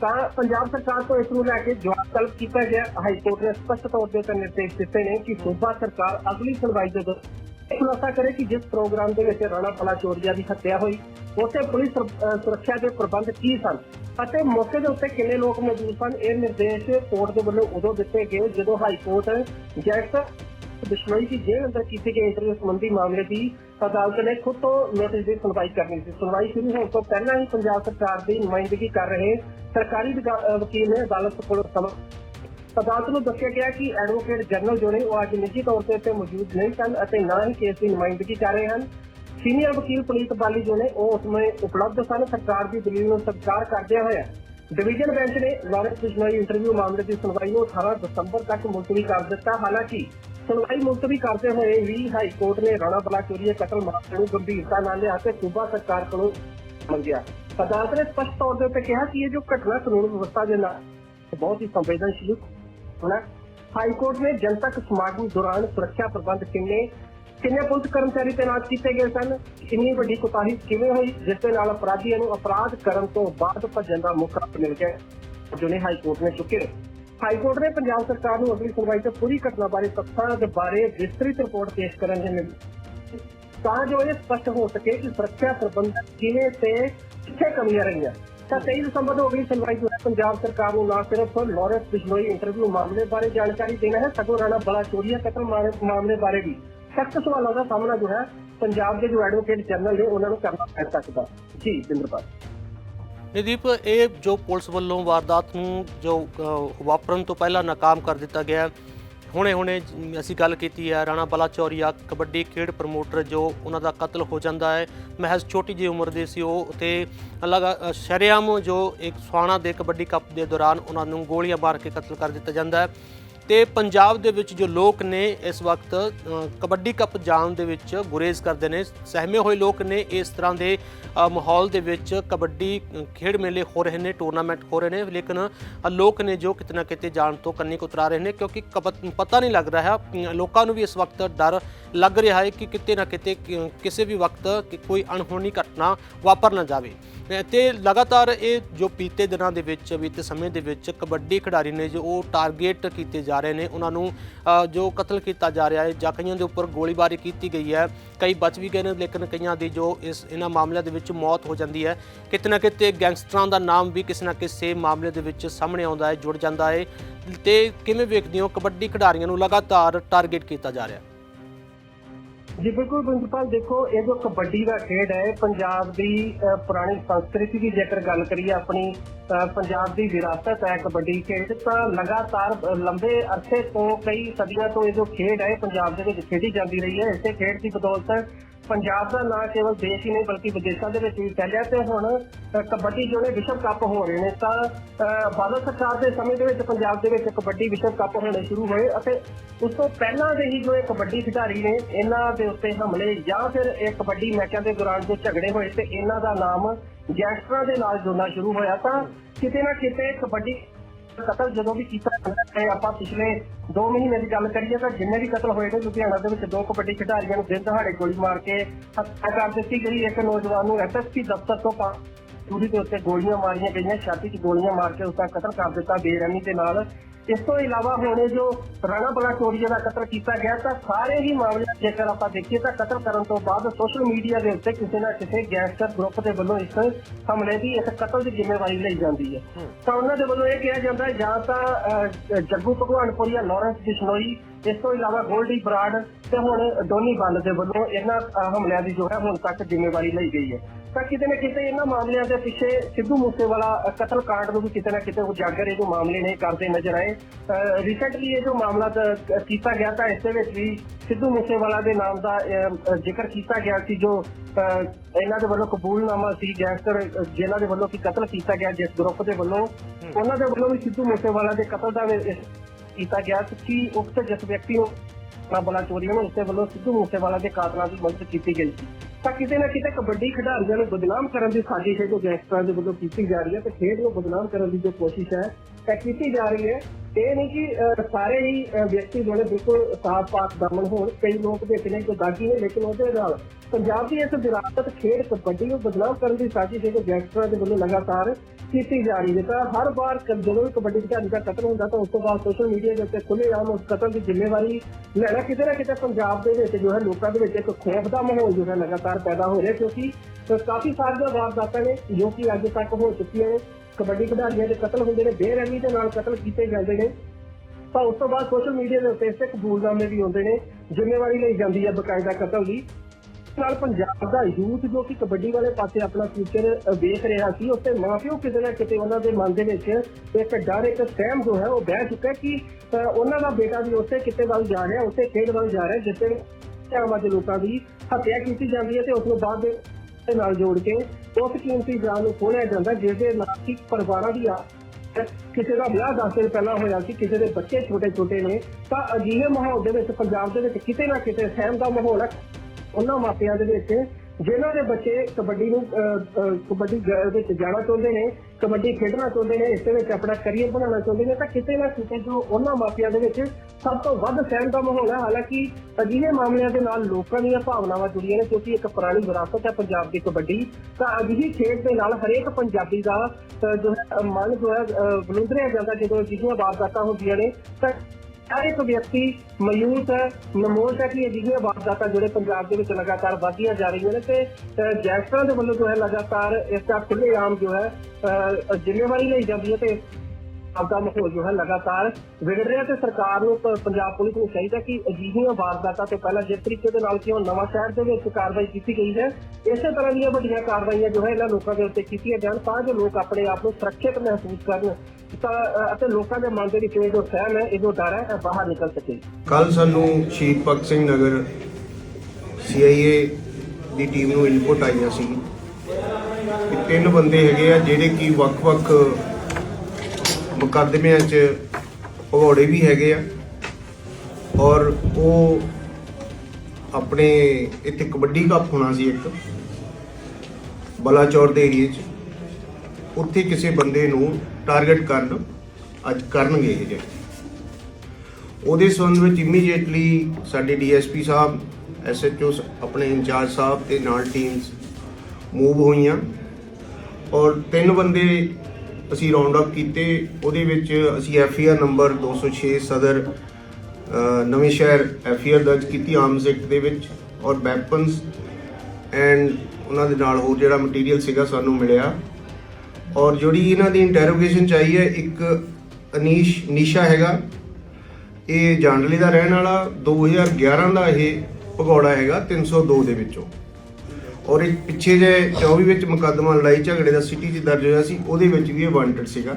S2: ਤਾਂ ਪੰਜਾਬ ਸਰਕਾਰ ਤੋਂ ਇਸ ਨੂੰ ਲੈ ਕੇ ਜਵਾਬ ਤਲਬ ਕੀਤਾ ਗਿਆ। ਹਾਈ ਕੋਰਟ ਨੇ ਸਪਸ਼ਟ ਤੌਰ ਤੇ ਤਾਂ ਨਿਰਦੇਸ਼ ਦਿੱਤੇ ਨੇ ਕਿ ਸੂਬਾ ਸਰਕਾਰ ਅਗਲੀ ਸੁਣਵਾਈ ਦੇ ਦੌਰਾਨ ਖੁਲਾਸਾ ਕਰੇ ਕਿ ਜਿਸ ਪ੍ਰੋਗਰਾਮ ਦੇ ਵਿੱਚ ਰਾਣਾ ਬਲਾਚੋਰੀਆ ਦੀ ਹੱਤਿਆ ਹੋਈ, ਉੱਥੇ ਪੁਲਿਸ ਸੁਰੱਖਿਆ ਦੇ ਪ੍ਰਬੰਧ ਕੀ ਸਨ। ਅਤੇ ਮੌਕੇ ਦੇ ਉੱਤੇ ਕਿੰਨੇ ਲੋਕ ਮੌਜੂਦ ਸਨ? ਇਹ ਨਿਰਦੇਸ਼ ਕੋਰਟ ਦੇ ਵੱਲੋਂ ਉਦੋਂ ਦਿੱਤੇ ਗਏ ਜਦੋਂ ਹਾਈ ਕੋਰਟ ਜੈਕਟ ਬਿਸ਼ਨੋਈ ਦੀ ਜੇਲ੍ਹ ਅੰਦਰ ਕੀਤੀ ਗਈ ਇੰਟਰਵਿਊ ਸੰਬੰਧੀ ਮਾਮਲੇ ਦੀ ਅਦਾਲਤ ਨੇ ਖੁਦ ਤੋਂ ਨੋਟਿਸ ਦੀ ਸੁਣਵਾਈ ਕਰਨੀ ਸੀ। ਸੁਣਵਾਈ ਸ਼ੁਰੂ ਹੋਣ ਤੋਂ ਪਹਿਲਾਂ ਹੀ ਪੰਜਾਬ ਸਰਕਾਰ ਦੀ ਨੁਮਾਇੰਦਗੀ ਕਰ ਰਹੇ ਸਰਕਾਰੀ ਵਕੀਲ ਨੇ ਅਦਾਲਤ ਕੋਲ ਸਮ ਅਦਾਲਤ ਨੂੰ ਦੱਸਿਆ ਗਿਆ ਕਿ ਐਡਵੋਕੇਟ ਜਨਰਲ ਜੋ ਨੇ ਉਹ ਅੱਜ ਨਿੱਜੀ ਤੌਰ ਤੇ ਇੱਥੇ ਮੌਜੂਦ ਨਹੀਂ ਸਨ ਅਤੇ ਨਾ ਹੀ ਕੇਸ ਦੀ ਨੁਮਾਇੰਦਗੀ ਕਰ ਰਹੇ ਹਨ। ਸੀਨੀਅਰ ਵਕੀਲ ਪੁਨੀਤ ਬਾਲੀ ਜੋ ਨੇ, ਉਹ ਉਸ ਸਮੇਂ ਉਪਲਬਧ ਸਨ। ਸਰਕਾਰ ਦੀ ਦਲੀਲ ਨੂੰ ਸਤਿਕਾਰ ਕਰਦਿਆਂ ਹੋਇਆ ਡਿਵੀਜ਼ਨ ਬੈਂਚ ਨੇ ਲਾਰੈਂਸ ਬਿਸ਼ਨੋਈ ਇੰਟਰਵਿਊ ਮਾਮਲੇ ਦੀ ਸੁਣਵਾਈ ਨੂੰ 18 ਦਸੰਬਰ ਤੱਕ ਮੁਲਤਵੀ ਕਰ ਦਿੱਤਾ। ਹਾਲਾਂਕਿ ਸੁਣਵਾਈ ਮੁਲਤਵੀ ਕਰਦੇ ਹੋਏ ਵੀ ਹਾਈ ਕੋਰਟ ਨੇ ਰਾਣਾ ਬਲਾ ਕਤਲ ਮਾਮਲੇ ਨੂੰ ਗੰਭੀਰਤਾ ਨਾਲ ਲਿਆ ਕੇ ਸੂਬਾ ਸਰਕਾਰ ਕੋਲੋਂ ਮੰਗਿਆ। ਅਦਾਲਤ ਨੇ ਸਪਸ਼ਟ ਤੌਰ ਦੇ ਉੱਤੇ ਕਿਹਾ ਕਿ ਇਹ ਜੋ ਘਟਨਾ ਕਾਨੂੰਨ ਵਿਵਸਥਾ ਦੇ ਨਾਲ ਬਹੁਤ ਹੀ ਸੰਵੇਦਨਸ਼ੀਲ ਹੋਣਾ ਹਾਈ ਕੋਰਟ ਨੇ ਜਨਤਕ ਸਮਾਗਮ ਦੌਰਾਨ ਸੁਰੱਖਿਆ ਪ੍ਰਬੰਧ ਕਿੰਨੇ ਕਿੰਨੇ ਪੁਲਿਸ ਕਰਮਚਾਰੀ ਤਾਇਨਾਤ ਕੀਤੇ ਗਏ ਸਨ? ਕਿੰਨੀ ਵੱਡੀ ਕੁਤਾਹੀ ਕਿਵੇਂ ਹੋਈ? ਜਿਸ ਦੇ ਨਾਲ ਅਪਰਾਧੀਆਂ ਨੂੰ ਅਪਰਾਧ ਕਰਨ ਤੋਂ ਬਾਅਦ ਭੱਜਣ ਦਾ ਮੌਕਾ ਮਿਲ ਗਿਆ, ਜੋ ਨੇ ਹਾਈ ਕੋਰਟ ਨੇ ਚੁੱਕੇ ਹਾਈ ਕੋਰਟ ਨੇ ਪੰਜਾਬ ਸਰਕਾਰ ਨੂੰ ਅਗਲੀ ਸੁਣਵਾਈ ਤੇ ਪੂਰੀ ਘਟਨਾ ਬਾਰੇ ਤੱਥਾਂ ਦੇ ਬਾਰੇ ਵਿਸਤ੍ਰਿਤ ਰਿਪੋਰਟ ਪੇਸ਼ ਕਰਨ ਦੇ ਤਾਂ ਜੋ ਇਹ ਸਪਸ਼ਟ ਹੋ ਸਕੇ ਕਿ ਸੁਰੱਖਿਆ ਪ੍ਰਬੰਧ ਕਿਵੇਂ ਤੇ ਕਿੱਥੇ ਕਮੀਆਂ ਰਹੀਆਂ। ਤਾਂ 23 ਦਸੰਬਰ ਨੂੰ ਅਗਲੀ ਸੁਣਵਾਈ ਜੋ ਪੰਜਾਬ ਸਰਕਾਰ ਨੂੰ ਨਾ ਸਿਰਫ ਲਾਰੈਂਸ ਬਿਸ਼ਨੋਈ ਇੰਟਰਵਿਊ ਮਾਮਲੇ ਬਾਰੇ ਜਾਣਕਾਰੀ ਦੇਣਾ ਹੈ, ਸਗੋਂ ਰਾਣਾ ਬੜਾ ਚੋਰੀਆ ਕਤਲ ਮਾਮਲੇ ਬਾਰੇ ਵੀ। ਸਖਤ ਸਵਾਲਾਂ ਦਾ ਸਾਹਮਣਾ ਜੋ ਹੈ ਪੰਜਾਬ ਦੇ ਜੋ ਐਡਵੋਕੇਟ ਜਨਰਲ ਨੇ ਉਹਨਾਂ ਨੂੰ ਕਰਨਾ ਪੈ ਸਕਦਾ। ਜੀ ਜਿੰਦਰਪਾਲ
S1: ਨਿਦੀਪ ਇਹ ਜੋ ਪੁਲਿਸ ਵੱਲੋਂ ਵਾਰਦਾਤ ਨੂੰ ਜੋ ਵਾਪਰਨ ਤੋਂ ਪਹਿਲਾਂ ਨਾਕਾਮ ਕਰ ਦਿੱਤਾ ਗਿਆ ਹੁਣੇ ਹੁਣੇ ਅਸੀਂ ਗੱਲ ਕੀਤੀ ਹੈ ਰਾਣਾ ਬਲਾਚੌਰੀਆ ਕਬੱਡੀ ਖੇਡ ਪ੍ਰਮੋਟਰ ਜੋ ਉਹਨਾਂ ਦਾ ਕਤਲ ਹੋ ਜਾਂਦਾ ਹੈ ਮਹਿਜ਼ ਛੋਟੀ ਜਿਹੀ ਉਮਰ ਦੇ ਸੀ ਉਹ ਤੇ ਅਲੱਗ ਅ, ਸ਼ਰੇਆਮ ਜੋ ਇੱਕ ਸੁਹਾਣਾ ਦੇ ਕਬੱਡੀ ਕੱਪ ਦੇ ਦੌਰਾਨ ਉਹਨਾਂ ਨੂੰ ਗੋਲੀਆਂ ਮਾਰ ਕੇ ਕਤਲ ਕਰ ਦਿੱਤਾ ਜਾਂਦਾ ਹੈ। ਤੇ ਪੰਜਾਬ ਦੇ ਵਿੱਚ ਜੋ ਲੋਕ ਨੇ ਇਸ ਵਕਤ ਕਬੱਡੀ ਕੱਪ ਜਾਣ ਦੇ ਵਿੱਚ ਗੁਰੇਜ਼ ਕਰਦੇ ਨੇ, ਸਹਿਮੇ ਹੋਏ ਲੋਕ ਨੇ, ਇਸ ਤਰ੍ਹਾਂ ਦੇ ਮਾਹੌਲ ਦੇ ਵਿੱਚ ਕਬੱਡੀ ਖੇਡ ਮੇਲੇ ਹੋ ਰਹੇ ਨੇ, ਟੂਰਨਾਮੈਂਟ ਹੋ ਰਹੇ ਨੇ, ਲੇਕਿਨ ਲੋਕ ਨੇ ਜੋ ਕਿਤੇ ਨਾ ਕਿਤੇ ਜਾਣ ਤੋਂ ਕੰਨੀ ਕੁਤਰਾ ਰਹੇ ਨੇ, ਕਿਉਂਕਿ ਕਬੱਤ- ਪਤਾ ਨਹੀਂ ਲੱਗ ਰਿਹਾ ਲੋਕਾਂ ਨੂੰ ਵੀ ਇਸ ਵਕਤ ਡਰ ਲੱਗ ਰਿਹਾ ਹੈ ਕਿ ਕਿਤੇ ਨਾ ਕਿਤੇ ਕਿਸੇ ਵੀ ਵਕਤ ਕੋਈ ਅਣਹੋਣੀ ਘਟਨਾ ਵਾਪਰ ਨਾ ਜਾਵੇ। ਤੇ ਲਗਾਤਾਰ ਇਹ ਜੋ ਬੀਤੇ ਦਿਨਾਂ ਦੇ ਵਿੱਚ, ਬੀਤੇ ਸਮੇਂ ਦੇ ਵਿੱਚ ਕਬੱਡੀ ਖਿਡਾਰੀ ਨੇ ਜੋ ਉਹ ਟਾਰਗੇਟ ਕੀਤੇ ਜਾ ਰਹੇ ਨੇ, ਉਹਨਾਂ ਨੂੰ ਜੋ ਕਤਲ ਕੀਤਾ ਜਾ ਰਿਹਾ ਹੈ ਜਾਂ ਕਈਆਂ ਦੇ ਉੱਪਰ ਗੋਲੀਬਾਰੀ ਕੀਤੀ ਗਈ ਹੈ। ਕਈ ਬਚ ਵੀ ਗਏ ਨੇ, ਲੇਕਿਨ ਕਈਆਂ ਦੀ ਜੋ ਇਸ, ਇਹਨਾਂ ਮਾਮਲਿਆਂ ਦੇ ਵਿੱਚ ਮੌਤ ਹੋ ਜਾਂਦੀ ਹੈ। ਕਿਤੇ ਨਾ ਕਿਤੇ ਗੈਂਗਸਟਰਾਂ ਦਾ ਨਾਮ ਵੀ ਕਿਸੇ ਨਾ ਕਿਸੇ ਮਾਮਲੇ ਦੇ ਵਿੱਚ ਸਾਹਮਣੇ ਆਉਂਦਾ ਹੈ, ਜੁੜ ਜਾਂਦਾ ਹੈ। ਤੇ ਕਿਵੇਂ ਵੇਖਦੇ ਹੋ, ਕਬੱਡੀ ਖਿਡਾਰੀਆਂ ਨੂੰ ਲਗਾਤਾਰ ਟਾਰਗੇਟ ਕੀਤਾ ਜਾ ਰਿਹਾ
S2: ਜੀ, ਬਿਲਕੁਲ ਪ੍ਰਿੰਸੀਪਲ ਦੇਖੋ, ਇਹ ਜੋ ਕਬੱਡੀ ਦਾ ਖੇਡ ਹੈ, ਪੰਜਾਬ ਦੀ ਪੁਰਾਣੀ ਸੰਸਕ੍ਰਿਤੀ ਦੀ ਜੇਕਰ ਗੱਲ ਕਰੀਏ ਆਪਣੀ ਪੰਜਾਬ ਦੀ ਵਿਰਾਸਤ ਹੈ ਕਬੱਡੀ ਖੇਡ, ਤਾਂ ਲਗਾਤਾਰ ਲੰਬੇ ਅਰਸੇ ਤੋਂ, ਕਈ ਸਦੀਆਂ ਤੋਂ ਇਹ ਜੋ ਖੇਡ ਹੈ, ਪੰਜਾਬ ਦੇ ਵਿੱਚ ਖੇਡੀ ਜਾਂਦੀ ਰਹੀ ਹੈ। ਇਸੇ ਖੇਡ ਦੀ ਬਦੌਲਤ ਪੰਜਾਬ ਦਾ ਨਾਂ ਕੇਵਲ ਦੇਸ਼ ਹੀ ਨਹੀਂ ਬਲਕਿ ਵਿਦੇਸ਼ਾਂ ਦੇ ਵਿੱਚ ਵੀ ਫੈਲਿਆ ਤੇ ਹੁਣ ਕਬੱਡੀ ਜਿਹੜੇ ਵਿਸ਼ਵ ਕੱਪ ਹੋ ਰਹੇ ਨੇ, ਤਾਂ ਬਾਦਲ ਸਰਕਾਰ ਦੇ ਸਮੇਂ ਦੇ ਵਿੱਚ ਪੰਜਾਬ ਦੇ ਵਿੱਚ ਕਬੱਡੀ ਵਿਸ਼ਵ ਕੱਪ ਹੋਣੇ ਸ਼ੁਰੂ ਹੋਏ ਅਤੇ ਉਸ ਤੋਂ ਪਹਿਲਾਂ ਦੇ ਹੀ ਜੋ ਇਹ ਕਬੱਡੀ ਖਿਡਾਰੀ ਨੇ, ਇਹਨਾਂ ਦੇ ਉੱਤੇ ਹਮਲੇ ਜਾਂ ਫਿਰ ਇਹ ਕਬੱਡੀ ਮੈਚਾਂ ਦੇ ਦੌਰਾਨ ਜੋ ਝਗੜੇ ਹੋਏ ਤੇ ਇਹਨਾਂ ਦਾ ਨਾਮ ਗੈਂਗਸਟਰਾਂ ਦੇ ਨਾਲ ਜੁੜਨਾ ਸ਼ੁਰੂ ਹੋਇਆ ਤਾਂ ਕਿਤੇ ਨਾ ਕਿਤੇ ਕਬੱਡੀ ਕਤਲ ਜਦੋਂ ਵੀ ਕੀਤਾ ਜਾਂਦਾ ਹੈ ਆਪਾਂ ਪਿਛਲੇ 2 ਮਹੀਨੇ ਦੀ ਗੱਲ ਕਰੀਏ ਤਾਂ ਜਿੰਨੇ ਵੀ ਕਤਲ ਹੋਏ ਨੇ ਲੁਧਿਆਣਾ ਦੇ ਵਿੱਚ, ਦੋ ਕਬੱਡੀ ਖਿਡਾਰੀਆਂ ਨੂੰ ਦਿਨ ਦਹਾੜੇ ਗੋਲੀ ਮਾਰ ਕੇ ਹੱਤਿਆ ਕਰ ਦਿੱਤੀ ਗਈ। ਇੱਕ ਨੌਜਵਾਨ ਨੂੰ ਐਸਐਸਪੀ ਦਫ਼ਤਰ ਤੋਂ ਦੂਰੀ ਦੇ ਉੱਤੇ ਗੋਲੀਆਂ ਮਾਰੀਆਂ ਗਈਆਂ ਛਾਤੀ 'ਚ ਗੋਲੀਆਂ ਮਾਰ ਕੇ ਉਸਦਾ ਕਤਲ ਕਰ ਦਿੱਤਾ ਬੇਰਹਿਮੀ ਦੇ ਨਾਲ। ਇਸ ਤੋਂ ਇਲਾਵਾ ਹੁਣ ਜੋ ਰਾਣਾ ਬਲਾ ਚੋਰੀਆ ਦਾ ਕਤਲ ਕੀਤਾ ਗਿਆ ਤਾਂ ਸਾਰੇ ਹੀ ਮਾਮਲੇ ਜੇਕਰ ਆਪਾਂ ਦੇਖੀਏ ਤਾਂ ਕਤਲ ਕਰਨ ਤੋਂ ਬਾਅਦ ਸੋਸ਼ਲ ਮੀਡੀਆ ਦੇ ਉੱਤੇ ਕਿਸੇ ਨਾ ਕਿਸੇ ਗੈਂਗਸਟਰ ਗਰੁੱਪ ਦੇ ਵੱਲੋਂ ਇਸ ਹਮਲੇ ਦੀ ਇਸ ਕਤਲ ਦੀ ਜ਼ਿੰਮੇਵਾਰੀ ਲਈ ਜਾਂਦੀ ਹੈ। ਤਾਂ ਉਹਨਾਂ ਦੇ ਵੱਲੋਂ ਇਹ ਕਿਹਾ ਜਾਂਦਾ ਹੈ ਜਾਂ ਤਾਂ ਜੱਗੂ ਭਗਵਾਨਪੁਰੀਆ ਲਾਰੈਂਸ ਬਿਸ਼ਨੋਈ ਇਸ ਤੋਂ ਇਲਾਵਾ ਗੋਲਡੀ ਬਰਾਡ ਤੇ ਹੁਣ ਡੋਨੀ ਬੱਲ ਦੇ ਵੱਲੋਂ ਇਹਨਾਂ ਹਮਲਿਆਂ ਦੀ ਜੋ ਹੈ ਹੁਣ ਤੱਕ ਜ਼ਿੰਮੇਵਾਰੀ ਲਈ ਗਈ ਹੈ। ਤਾਂ ਕਿਤੇ ਨਾ ਕਿਤੇ ਇਹਨਾਂ ਮਾਮਲਿਆਂ ਦੇ ਪਿੱਛੇ ਸਿੱਧੂ ਮੂਸੇਵਾਲਾ ਕਤਲ ਕਾਂਡ ਨੂੰ ਵੀ ਕਿਤੇ ਨਾ ਕਿਤੇ ਉਜਾਗਰ ਇਹ ਜੋ ਮਾਮਲੇ ਨੇ ਕਰਦੇ ਨਜ਼ਰ ਆਏ। ਰੀਸੈਂਟਲੀ ਇਹ ਜੋ ਮਾਮਲਾ ਦ- ਕੀਤਾ ਗਿਆ ਤਾਂ ਇਸ ਦੇ ਵਿੱਚ ਵੀ ਸਿੱਧੂ ਮੂਸੇਵਾਲਾ ਦੇ ਨਾਮ ਦਾ ਜ਼ਿਕਰ ਕੀਤਾ ਗਿਆ ਸੀ ਜੋ ਇਹਨਾਂ ਦੇ ਵੱਲੋਂ ਕਬੂਲਨਾਮਾ ਸੀ ਗੈਂਗਸਟਰ ਜਿਨ੍ਹਾਂ ਦੇ ਵੱਲੋਂ ਕੀ ਕਤਲ ਕੀਤਾ ਗਿਆ ਜਿਸ ਗਰੁੱਪ ਦੇ ਵੱਲੋਂ। ਉਹਨਾਂ ਦੇ ਵੱਲੋਂ ਵੀ ਸਿੱਧੂ ਮੂਸੇਵਾਲਾ ਦੇ ਕਤਲ ਦਾ ਕੀਤਾ ਗਿਆ ਕਿ ਉਕਤ ਜਿਸ ਵਿਅਕਤੀ ਨੂੰ ਨਾ ਬਲਾ ਚੋਰੀਆਂ ਨੂੰ ਉਸਦੇ ਵੱਲੋਂ ਸਿੱਧੂ ਮੂਸੇਵਾਲਾ ਦੇ ਕਾਤਲਾਂ ਦੀ ਮਦਦ ਕੀਤੀ ਗਈ ਸੀ। ਤਾਂ ਕਿਤੇ ਨਾ ਕਿਤੇ ਕਬੱਡੀ ਖਿਡਾਰੀਆਂ ਨੂੰ ਬਦਨਾਮ ਕਰਨ ਦੀ ਸਾਜ਼ਿਸ਼ ਹੈ ਜੋ ਗੈਂਗਸਟਰਾਂ ਦੇ ਵੱਲੋਂ ਕੀਤੀ ਜਾ ਰਹੀ ਹੈ ਤੇ ਖੇਡ ਨੂੰ ਬਦਨਾਮ ਕਰਨ ਦੀ ਜੋ ਕੋਸ਼ਿਸ਼ ਹੈ ਕੀਤੀ ਜਾ ਰਹੀ ਹੈ। ਇਹ ਨਹੀਂ ਕਿ ਸਾਰੇ ਹੀ ਅਹ, ਵਿਅਕਤੀ ਜਿਹੜੇ ਬਿਲਕੁਲ ਸਾਫ਼ ਪਾਕ ਦਮਨ ਹੋਣ ਕਈ ਲੋਕ ਵਿੱਚ ਨੇ ਜੋ ਦਾਗੀ ਨੇ ਲੇਕਿਨ ਉਹਦੇ ਨਾਲ ਪੰਜਾਬ ਦੀ ਇਸ ਵਿਰਾਸਤ ਖੇਡ ਕਬੱਡੀ ਨੂੰ ਬਦਨਾਮ ਕਰਨ ਦੀ ਸਾਜ਼ਿਸ਼ ਹੈ ਗੈਂਗਸਟਰਾਂ ਦੇ ਵੱਲੋਂ ਲਗਾਤਾਰ ਕੀਤੀ ਜਾ ਰਹੀ ਹੈ। ਤਾਂ ਹਰ ਵਾਰ ਜਦੋਂ ਵੀ ਕਬੱਡੀ ਖਿਡਾਰੀ ਦਾ ਕਤਲ ਹੁੰਦਾ ਤਾਂ ਉਸ ਤੋਂ ਬਾਅਦ ਸੋਸ਼ਲ ਮੀਡੀਆ ਦੇ ਉੱਤੇ ਖੁੱਲ੍ਹੇਆਮ ਉਸ ਕਤਲ ਦੀ ਜ਼ਿੰਮੇਵਾਰੀ ਲੈਣਾ ਕਿਤੇ ਨਾ ਕਿਤੇ ਪੰਜਾਬ ਦੇ ਵਿੱਚ ਜੋ ਹੈ ਲੋਕਾਂ ਦੇ ਵਿੱਚ ਇੱਕ ਖੌਫ ਦਾ ਮਾਹੌਲ ਜੋ ਹੈ ਲਗਾਤਾਰ ਪੈਦਾ ਹੋ ਰਿਹਾ ਕਿਉਂਕਿ ਕਾਫੀ ਸਾਰੀਆਂ ਵਾਰਦਾਤਾਂ ਨੇ ਜੋ ਕਿ ਅੱਜ ਤੱਕ ਹੋ ਚੁੱਕੀਆਂ ਨੇ। ਕਬੱਡੀ ਖਿਡਾਰੀਆਂ ਦੇ ਕਤਲ ਹੁੰਦੇ ਨੇ, ਬੇਰਹਿਮੀ ਦੇ ਨਾਲ ਕਤਲ ਕੀਤੇ ਜਾਂਦੇ ਨੇ। ਤਾਂ ਉਸ ਤੋਂ ਬਾਅਦ ਸੋਸ਼ਲ ਮੀਡੀਆ ਦੇ ਉੱਤੇ ਇਸੇ ਕਬੂਲਨਾਮੇ ਵੀ ਹੁੰਦੇ ਨੇ, ਜ਼ਿੰਮੇਵਾਰੀ ਲਈ ਜਾਂਦੀ ਹੈ ਬਕਾਇਦਾ ਕਤਲ ਦੀ। ਨਾਲ ਪੰਜਾਬ ਦਾ ਯੂਥ ਜੋ ਕਿ ਕਬੱਡੀ ਵਾਲੇ ਪਾਸੇ ਆਪਣਾ ਫਿਊਚਰ ਵੇਖ ਰਿਹਾ ਸੀ ਉੱਤੇ ਮਾਪਿਓ ਕਿਤੇ ਨਾ ਕਿਤੇ ਉਹਨਾਂ ਦੇ ਮਨ ਦੇ ਵਿੱਚ ਇੱਕ ਡਰ, ਇੱਕ ਸਹਿਮ ਜੋ ਹੈ, ਉਹ ਬਹਿ ਚੁੱਕਾ ਹੈ ਕਿ ਉਹਨਾਂ ਦਾ ਬੇਟਾ ਵੀ ਉੱਥੇ ਕਿਤੇ ਵੱਲ ਜਾ ਰਿਹਾ ਉੱਥੇ ਖੇਡ ਵੱਲ ਜਾ ਰਿਹਾ, ਜਿੱਥੇ ਧਿਆਵਾਂ ਲੋਕਾਂ ਦੀ ਹੱਤਿਆ ਕੀਤੀ ਜਾਂਦੀ ਹੈ ਤੇ ਉਸ ਤੋਂ ਬਾਅਦ ਦੇ ਨਾਲ ਜੋੜ ਕੇ ਉਸ ਕੀਮਤੀ ਜਾਨ ਨੂੰ ਖੋਲਿਆ ਜਾਂਦਾ ਜਿਸ ਦੇ ਨਾਲ ਕਿ ਪਰਿਵਾਰਾਂ ਦੀ ਆ ਕਿਸੇ ਦਾ ਵਿਆਹ 10 ਦਿਨ ਪਹਿਲਾਂ ਹੋਇਆ ਸੀ, ਕਿਸੇ ਦੇ ਬੱਚੇ ਛੋਟੇ ਛੋਟੇ ਨੇ, ਤਾਂ ਅਜਿਹੇ ਮਾਹੌਲ ਦੇ ਵਿੱਚ, ਪੰਜਾਬ ਦੇ ਵਿੱਚ ਕਿਤੇ ਨਾ ਕਿਤੇ ਸਹਿਮ ਦਾ ਮਾਹੌਲ ਹੈ। ਉਹਨਾਂ ਮਾਪਿਆਂ ਦੇ ਵਿੱਚ ਜਿਨ੍ਹਾਂ ਦੇ ਬੱਚੇ ਕਬੱਡੀ ਨੂੰ ਕਬੱਡੀ ਵਿੱਚ ਜਾਣਾ ਚਾਹੁੰਦੇ ਨੇ ਕਬੱਡੀ ਖੇਡਣਾ ਚਾਹੁੰਦੇ ਨੇ ਇਸ ਦੇ ਵਿੱਚ ਆਪਣਾ ਕਰੀਅਰ ਬਣਾਉਣਾ ਚਾਹੁੰਦੇ ਨੇ ਤਾਂ ਕਿਤੇ ਨਾ ਕਿਤੇ ਜੋ ਉਹਨਾਂ ਮਾਪਿਆਂ ਦੇ ਵਿੱਚ ਸਭ ਤੋਂ ਵੱਧ ਸਹਿਮ ਦਾ ਮਾਹੌਲ ਹੈ ਹਾਲਾਂਕਿ ਅਜਿਹੇ ਮਾਮਲਿਆਂ ਦੇ ਨਾਲ ਲੋਕਾਂ ਦੀਆਂ ਭਾਵਨਾਵਾਂ ਜੁੜੀਆਂ ਨੇ ਕਿਉਂਕਿ ਇੱਕ ਪੁਰਾਣੀ ਵਿਰਾਸਤ ਹੈ ਪੰਜਾਬ ਦੀ ਕਬੱਡੀ ਤਾਂ ਅਜਿਹੀ ਖੇਡ ਦੇ ਨਾਲ ਹਰੇਕ ਪੰਜਾਬੀ ਦਾ ਜੋ ਹੈ ਮਨ ਜੋ ਹੈ ਅਹ, ਬਲੁੰਦਰਿਆ ਜਾਂਦਾ ਜਦੋਂ ਅਜਿਹੀਆਂ ਵਾਰਦਾਤਾਂ ਹੁੰਦੀਆਂ ਨੇ ਤਾਂ ਹਰ ਇੱਕ ਵਿਅਕਤੀ ਮਯੂਸ ਹੈ ਨਮੋਸ਼ ਹੈ ਕਿ ਅਜਿਹੀਆਂ ਵਾਰਦਾਤਾਂ ਜਿਹੜੇ ਪੰਜਾਬ ਦੇ ਵਿੱਚ ਲਗਾਤਾਰ ਵਧੀਆਂ ਜਾ ਰਹੀਆਂ ਨੇ ਤੇ ਗੈਂਗਸਟਰਾਂ ਦੇ ਵੱਲੋਂ ਜੋ ਹੈ ਲਗਾਤਾਰ ਇਸ ਦਾ ਖੁੱਲ੍ਹੇਆਮ ਜੋ ਹੈ ਅਹ, ਜ਼ਿੰਮੇਵਾਰੀ ਲਈ ਜਾਂਦੀ ਹੈ ਤੇ ਆਪਦਾ ਮਾਹੌਲ ਜੋ ਹੈ ਲਗਾਤਾਰ ਵਿਗੜ ਰਿਹਾ ਤੇ ਸਰਕਾਰ ਨੂੰ ਪੰਜਾਬ ਪੁਲਿਸ ਨੂੰ ਚਾਹੀਦਾ ਕਿ ਅਜਿਹੀਆਂ ਵਾਰਦਾਤਾਂ ਤੋਂ ਪਹਿਲਾਂ ਜਿਸ ਤਰੀਕੇ ਦੇ ਨਾਲ ਕਿ ਉਹ ਨਵਾਂ ਸ਼ਹਿਰ ਦੇ ਵਿੱਚ ਕਾਰਵਾਈ ਕੀਤੀ ਗਈ ਹੈ, ਇਸੇ ਤਰ੍ਹਾਂ ਦੀਆਂ ਵੱਡੀਆਂ ਕਾਰਵਾਈਆਂ ਜੋ ਹੈ ਇਹਨਾਂ ਲੋਕਾਂ ਦੇ ਉੱਤੇ ਕੀਤੀਆਂ ਜਾਣ ਤਾਂ ਜੋ ਲੋਕ ਆਪਣੇ ਆਪ ਨੂੰ ਸੁਰੱਖਿਅਤ ਮਹਿਸੂਸ ਕਰਨ ਤਾਂ ਅਤੇ ਲੋਕਾਂ ਦੇ ਮਨ ਦੇ ਵਿੱਚ ਇਹ ਜੋ ਸਹਿਮ ਹੈ ਇਹ ਜੋ ਡਰ ਹੈ ਬਾਹਰ ਨਿਕਲ ਸਕੇ।
S3: ਕੱਲ ਸਾਨੂੰ ਸ਼ਹੀਦ ਭਗਤ ਸਿੰਘ ਨਗਰ ਸੀਆਈਏ ਦੀ ਟੀਮ ਨੂੰ ਇਨਪੁਟ ਆਈਆਂ ਸੀ ਤਿੰਨ ਬੰਦੇ ਹੈਗੇ ਆ ਜਿਹੜੇ ਕਿ ਵੱਖ-ਵੱਖ ਮੁਕੱਦਮਿਆਂ 'ਚ ਭਗੌੜੇ ਵੀ ਹੈਗੇ ਆ ਔਰ ਉਹ ਆਪਣੇ ਇੱਥੇ ਕਬੱਡੀ ਕੱਪ ਹੋਣਾ ਸੀ ਇੱਕ, ਬਲਾਚੌਰ ਦੇ ਏਰੀਏ 'ਚ। ਉੱਥੇ ਕਿਸੇ ਬੰਦੇ ਨੂੰ ਟਾਰਗੇਟ ਕਰਨ ਅੱਜ ਕਰਨਗੇ ਇਹ ਜਿਹੜੇ। ਉਹਦੇ ਸੰਬੰਧ ਵਿੱਚ ਇਮੀਡੀਏਟਲੀ ਸਾਡੇ ਡੀਐਸਪੀ ਸਾਹਿਬ, ਐਸਐਚਓ ਆਪਣੇ ਇੰਚਾਰਜ ਸਾਹਿਬ ਤੇ ਨਾਲ ਟੀਮਸ ਮੂਵ ਹੋਈਆਂ ਔਰ ਤਿੰਨ ਬੰਦੇ ਅਸੀਂ ਰਾਉਂਡ ਅਪ ਕੀਤੇ। ਉਹਦੇ ਵਿੱਚ ਅਸੀਂ ਐਫਆਰ ਨੰਬਰ 206 ਸਦਰ ਨਵੇਂ ਸ਼ਹਿਰ ਐਫਆਰ ਦਰਜ ਕੀਤੀ ਆਰਮਸ ਐਕਟ ਦੇ ਵਿੱਚ ਔਰ ਵੈਪਨਸ ਐਂਡ ਉਹਨਾਂ ਦੇ ਨਾਲ ਹੋਰ ਜਿਹੜਾ ਮਟੀਰੀਅਲ ਸੀਗਾ ਸਾਨੂੰ ਮਿਲਿਆ। ਔਰ ਜਿਹੜੀ ਇਹਨਾਂ ਦੀ ਇੰਟਰੋਗੇਸ਼ਨ ਚਾਹੀ ਹੈ, ਇੱਕ ਅਨੀਸ਼ ਨੀਸ਼ਾ ਹੈਗਾ। ਇਹ ਜਾਂਡਲੀ ਦਾ ਰਹਿਣ ਵਾਲਾ 2011 ਦਾ ਇਹ ਭਗੌੜਾ ਹੈਗਾ 302 ਦੇ ਵਿੱਚੋਂ। ਔਰ ਇਹ ਪਿੱਛੇ ਜੇ 24 ਵਿੱਚ ਮੁਕੱਦਮਾ ਲੜਾਈ ਝਗੜੇ ਦਾ ਸਿਟੀ 'ਚ ਦਰਜ ਹੋਇਆ ਸੀ, ਉਹਦੇ ਵਿੱਚ ਵੀ ਇਹ ਵਾਂਟਡ ਸੀਗਾ।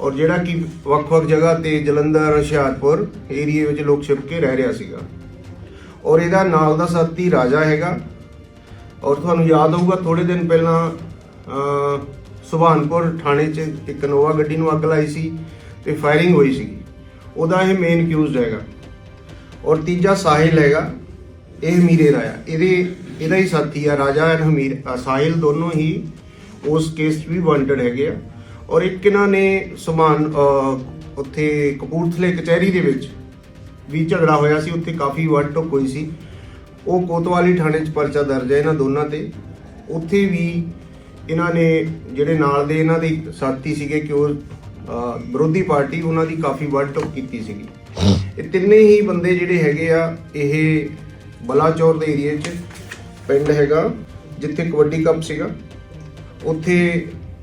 S3: ਔਰ ਜਿਹੜਾ ਕਿ ਵੱਖ-ਵੱਖ ਜਗ੍ਹਾ ਤੇ ਜਲੰਧਰ, ਹੁਸ਼ਿਆਰਪੁਰ ਏਰੀਏ ਵਿੱਚ ਲੋਕ ਛਿਪ ਕੇ ਰਹਿ ਰਿਹਾ ਸੀਗਾ। ਔਰ ਇਹਦਾ ਨਾਲ ਦਾ ਸਾਥੀ ਰਾਜਾ ਹੈਗਾ। ਔਰ ਤੁਹਾਨੂੰ ਯਾਦ ਹੋਊਗਾ ਥੋੜੇ ਦਿਨ ਪਹਿਲਾਂ ਸੁਭਾਨਪੁਰ ਥਾਣੇ 'ਚ ਇੱਕ ਨੋਵਾ ਗੱਡੀ ਨੂੰ ਅੱਗ ਲਾਈ ਸੀ ਤੇ ਫਾਇਰਿੰਗ ਹੋਈ ਸੀ। ਉਹਦਾ ਇਹ ਮੇਨ ਅਕਿਊਜ਼ਡ ਹੈਗਾ। ਔਰ ਤੀਜਾ ਸਾਹਿਲ ਹੈਗਾ, ਇਹ ਮੀਰੇ ਦਾ ਆ। ਇਹਦੇ ਇਹਦਾ ਹੀ ਸਾਥੀ ਆ, ਰਾਜਾ ਐਂਡ ਹਮੀਰ। ਸਾਹਿਲ ਦੋਨੋਂ ਹੀ ਉਸ ਕੇਸ 'ਚ ਵੀ ਵਾਂਟਡ ਹੈਗੇ ਆ। ਔਰ ਇੱਕ ਇਹਨਾਂ ਨੇ ਸਮਾਨ ਉੱਥੇ ਕਪੂਰਥਲੇ ਕਚਹਿਰੀ ਦੇ ਵਿੱਚ ਵੀ ਝਗੜਾ ਹੋਇਆ ਸੀ, ਉੱਥੇ ਕਾਫੀ ਵੱਡ ਟੋਕ ਹੋਈ ਸੀ। ਉਹ ਕੋਤਵਾਲੀ ਥਾਣੇ 'ਚ ਪਰਚਾ ਦਰਜ ਹੈ ਇਹਨਾਂ ਦੋਨਾਂ ਤੇ। ਉੱਥੇ ਵੀ ਇਹਨਾਂ ਨੇ ਜਿਹੜੇ ਨਾਲ ਦੇ ਇਹਨਾਂ ਦੇ ਸਾਥੀ ਸੀਗੇ ਕਿ ਉਹ ਵਿਰੋਧੀ ਪਾਰਟੀ, ਉਹਨਾਂ ਦੀ ਕਾਫੀ ਵੱਡ ਟੋਕ ਕੀਤੀ ਸੀਗੀ। ਇਹ ਤਿੰਨੇ ਹੀ ਬੰਦੇ ਜਿਹੜੇ ਹੈਗੇ ਆ, ਇਹ ਬਲਾਚੌਰ ਦੇ ਏਰੀਏ 'ਚ ਪਿੰਡ ਹੈਗਾ, ਜਿੱਥੇ ਕਬੱਡੀ ਕੱਪ ਸੀਗਾ। ਉੱਥੇ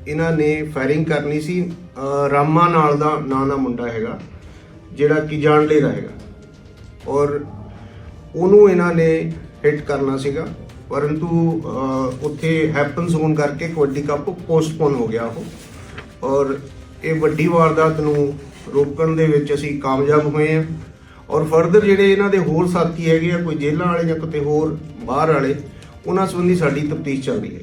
S3: ਇਹਨਾਂ ਨੇ ਫਾਇਰਿੰਗ ਕਰਨੀ ਸੀ। ਰਾਮਾ ਨਾਲ ਦਾ ਨਾਂ ਦਾ ਮੁੰਡਾ ਹੈਗਾ, ਜਿਹੜਾ ਕਿ ਜਾਣਲੇ ਦਾ ਹੈਗਾ। ਔਰ ਉਹਨੂੰ ਇਹਨਾਂ ਨੇ ਹਿੱਟ ਕਰਨਾ ਸੀਗਾ, ਪਰੰਤੂ ਉੱਥੇ ਹੈਪਨ ਜ਼ੋਨ ਕਰਕੇ ਕਬੱਡੀ ਕੱਪ ਪੋਸਟਪੋਨ ਹੋ ਗਿਆ ਉਹ। ਔਰ ਇਹ ਵੱਡੀ ਵਾਰਦਾਤ ਨੂੰ ਰੋਕਣ ਦੇ ਵਿੱਚ ਅਸੀਂ ਕਾਮਯਾਬ ਹੋਏ ਹਾਂ। ਔਰ ਫਰਦਰ ਜਿਹੜੇ ਇਹਨਾਂ ਦੇ ਹੋਰ ਸਾਥੀ ਹੈਗੇ ਆ, ਕੋਈ ਜੇਲ੍ਹਾਂ ਵਾਲੇ ਜਾਂ ਕਿਤੇ ਹੋਰ ਬਾਹਰ ਵਾਲੇ ਉਹਨਾਂ ਸੰਬੰਧੀ ਸਾਡੀ ਤਫਤੀਸ਼ ਚੱਲ ਰਹੀ ਹੈ।